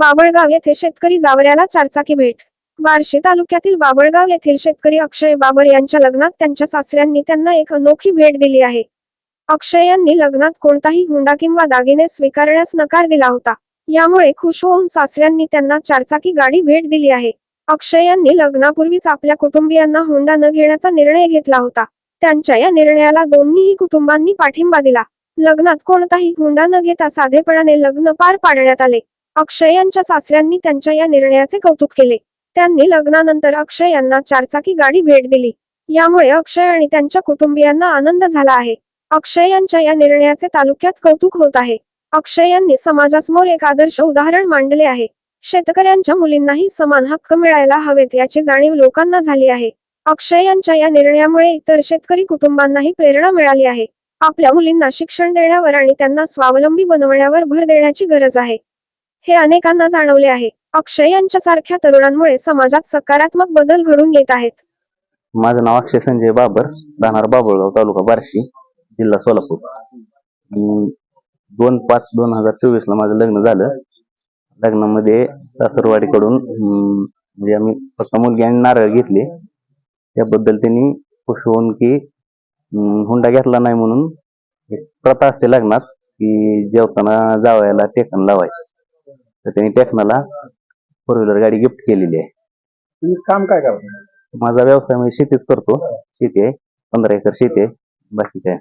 बाबळगाव येथे शेतकरी जावऱ्याला चारचाकी भेट. बार्शी तालुक्यातील बाबळगाव येथील शेतकरी अक्षय बाबर यांच्या लग्नात त्यांच्या सासऱ्यांनी त्यांना एक अनोखी भेट दिली आहे. अक्षय यांनी लग्नात कोणताही हुंडा किंवा दागिने स्वीकारण्यास नकार दिला होता. यामुळे खुश होऊन सासऱ्यांनी त्यांना चारचाकी गाडी भेट दिली आहे. अक्षय यांनी लग्नापूर्वीच आपल्या कुटुंबियांना हुंडा न घेण्याचा निर्णय घेतला होता. त्यांच्या या निर्णयाला दोन्हीही कुटुंबांनी पाठिंबा दिला. लग्नात कोणताही हुंडा न घेता साधेपणाने लग्न पार पाडण्यात आले. अक्षय यांच्या सासऱ्यांनी त्यांच्या या निर्णयाचे कौतुक केले. त्यांनी लग्नानंतर अक्षय यांना चारचाकी गाडी भेट दिली. यामुळे अक्षय आणि त्यांच्या कुटुंबियांना आनंद झाला आहे. अक्षय यांच्या या निर्णयाचे तालुक्यात कौतुक होत आहे. अक्षय यांनी समाजासमोर एक आदर्श उदाहरण मांडले आहे. शेतकऱ्यांच्या मुलींनाही समान हक्क मिळायला हवेत याची जाणीव लोकांना झाली आहे. अक्षय यांच्या या निर्णयामुळे इतर शेतकरी कुटुंबांनाही प्रेरणा मिळाली आहे. आपल्या मुलींना शिक्षण देण्यावर आणि त्यांना स्वावलंबी बनवण्यावर भर देण्याची गरज आहे. हे अनेकांना जाणवले आहे. अक्षय यांच्या सारख्या तरुणांमुळे समाजात सकारात्मक बदल घडून येत आहेत. माझं नाव अक्षय संजय बाबर राहणार बाबुळगाव तालुका बार्शी जिल्हा सोलापूर. अं, दोन पाच दोन हजार चोवीस ला माझं लग्न झालं. लग्नामध्ये सासरवाडीकडून अं, म्हणजे आम्ही फक्त मुलगी आणि नारळ घेतले. त्याबद्दल त्यांनी खुश होऊन की अं, हुंडा घेतला नाही म्हणून एक प्रथा असते लग्नात की जेवताना जावयाला टेकन लावायचं. तर त्यांनी टेकनाला फोर व्हीलर गाडी गिफ्ट केलेली आहे. तुम्ही काम काय करता? माझा व्यवसाय म्हणजे शेतीच करतो. शेती आहे पंधरा एकर शेती आहे. बाकी काय?